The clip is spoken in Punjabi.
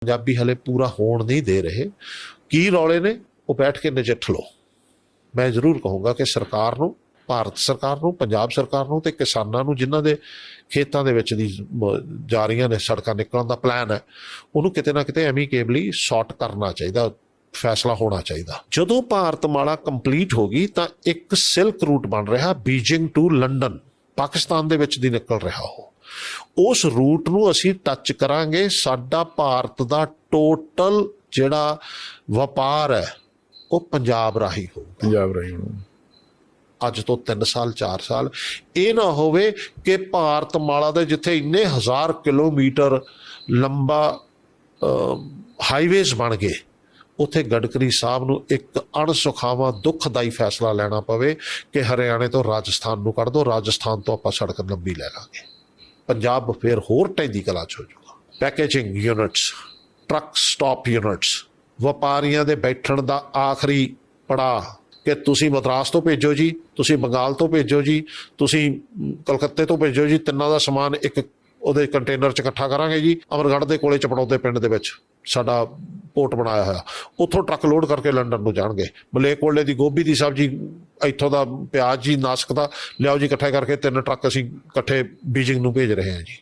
ਪੰਜਾਬੀ ਹਲੇ ਪੂਰਾ ਹੋਣ ਨਹੀਂ ਦੇ ਰਹੇ। ਕੀ ਰੌਲੇ ਨੇ? ਉਹ ਬੈਠ ਕੇ ਨਜਿੱਠ ਲਓ ਮੈਂ ਜ਼ਰੂਰ ਕਹੂੰਗਾ ਕਿ ਸਰਕਾਰ ਨੂੰ, ਭਾਰਤ ਸਰਕਾਰ ਨੂੰ, ਪੰਜਾਬ ਸਰਕਾਰ ਨੂੰ ਤੇ ਕਿਸਾਨਾਂ ਨੂੰ ਜਿਨ੍ਹਾਂ ਦੇ ਖੇਤਾਂ ਦੇ ਵਿੱਚ ਦੀ ਜਾ ਰਹੀਆਂ ਨੇ ਸੜਕਾਂ ਨਿਕਲਣ ਦਾ ਪਲਾਨ ਹੈ, ਉਹਨੂੰ ਕਿਤੇ ਨਾ ਕਿਤੇ ਐਮੀਕੇਬਲੀ ਸੌਟ ਕਰਨਾ ਚਾਹੀਦਾ, ਫੈਸਲਾ ਹੋਣਾ ਚਾਹੀਦਾ। ਜਦੋਂ ਭਾਰਤ ਮਾਲਾ ਕੰਪਲੀਟ ਹੋ ਗਈ ਤਾਂ ਇੱਕ ਸਿਲਕ ਰੂਟ ਬਣ ਰਿਹਾ, ਬੀਜਿੰਗ ਟੂ ਲੰਡਨ, ਪਾਕਿਸਤਾਨ ਦੇ ਵਿੱਚ ਦੀ ਨਿਕਲ ਰਿਹਾ ਉਹ। ਉਸ ਰੂਟ ਨੂੰ ਅਸੀਂ ਟੱਚ ਕਰਾਂਗੇ। ਸਾਡਾ ਭਾਰਤ ਦਾ ਟੋਟਲ ਜਿਹੜਾ ਵਪਾਰ ਹੈ ਉਹ ਪੰਜਾਬ ਰਾਹੀਂ ਹੋਊਗਾ। ਪੰਜਾਬ ਰਹੀ ਅੱਜ ਤੋਂ 3 ਸਾਲ 4 ਸਾਲ। ਇਹ ਨਾ ਹੋਵੇ ਕਿ ਭਾਰਤਮਾਲਾ ਦੇ ਜਿੱਥੇ ਇੰਨੇ ਹਜ਼ਾਰ ਕਿਲੋਮੀਟਰ ਲੰਬਾ ਹਾਈਵੇਜ਼ ਬਣ ਗਏ ਉੱਥੇ ਗਡਕਰੀ ਸਾਹਿਬ ਨੂੰ ਇੱਕ ਅਣਸੁਖਾਵਾਂ ਦੁੱਖਦਾਈ ਫੈਸਲਾ ਲੈਣਾ ਪਵੇ ਕਿ ਹਰਿਆਣੇ ਤੋਂ ਰਾਜਸਥਾਨ ਨੂੰ ਕੱਢ ਦੋ। ਰਾਜਸਥਾਨ ਤੋਂ ਆਪਾਂ ਸੜਕ ਲੰਬੀ ਲੈ ਲਾਂਗੇ। ਪੰਜਾਬ ਫਿਰ ਹੋਰ ਟੈਂਦੀ ਕਲਾ ਚ ਹੋ ਜਾਊਗਾ। Packaging units truck stop units ਵਪਾਰੀਆਂ ਦੇ ਬੈਠਣ ਦਾ ਆਖਰੀ ਪੜਾ ਕਿ ਤੁਸੀਂ ਮਦਰਾਸ ਤੋਂ ਭੇਜੋ ਜੀ, ਤੁਸੀਂ ਬੰਗਾਲ ਤੋਂ ਭੇਜੋ ਜੀ, ਤੁਸੀਂ ਕਲਕੱਤੇ ਤੋਂ ਭੇਜੋ ਜੀ, ਤਿੰਨਾਂ ਦਾ ਸਮਾਨ ਇੱਕ ਉਹਦੇ ਕੰਟੇਨਰ 'ਚ ਇਕੱਠਾ ਕਰਾਂਗੇ ਜੀ, ਅਮਰਗੜ੍ਹ ਦੇ ਕੋਲੇ ਚਪੜੌਦੇ ਪਿੰਡ ਦੇ ਵਿੱਚ। ਸਾਡਾ ਪੋਰਟ ਬਣਾਇਆ ਹੋਇਆ। ਉੱਥੋਂ ਟਰੱਕ ਲੋਡ ਕਰਕੇ ਲੰਡਨ ਨੂੰ ਜਾਣਗੇ। ਮਲੇਕੋਲੇ ਦੀ ਗੋਭੀ ਦੀ ਸਬਜ਼ੀ, ਇੱਥੋਂ ਦਾ ਪਿਆਜ਼ ਜੀ, ਨਾਸਕ ਦਾ, ਲਿਆਓ ਜੀ, ਇਕੱਠਾ ਕਰਕੇ ਤਿੰਨ ਟਰੱਕ ਅਸੀਂ ਇਕੱਠੇ ਬੀਜਿੰਗ ਨੂੰ ਭੇਜ ਰਹੇ ਹਾਂ ਜੀ।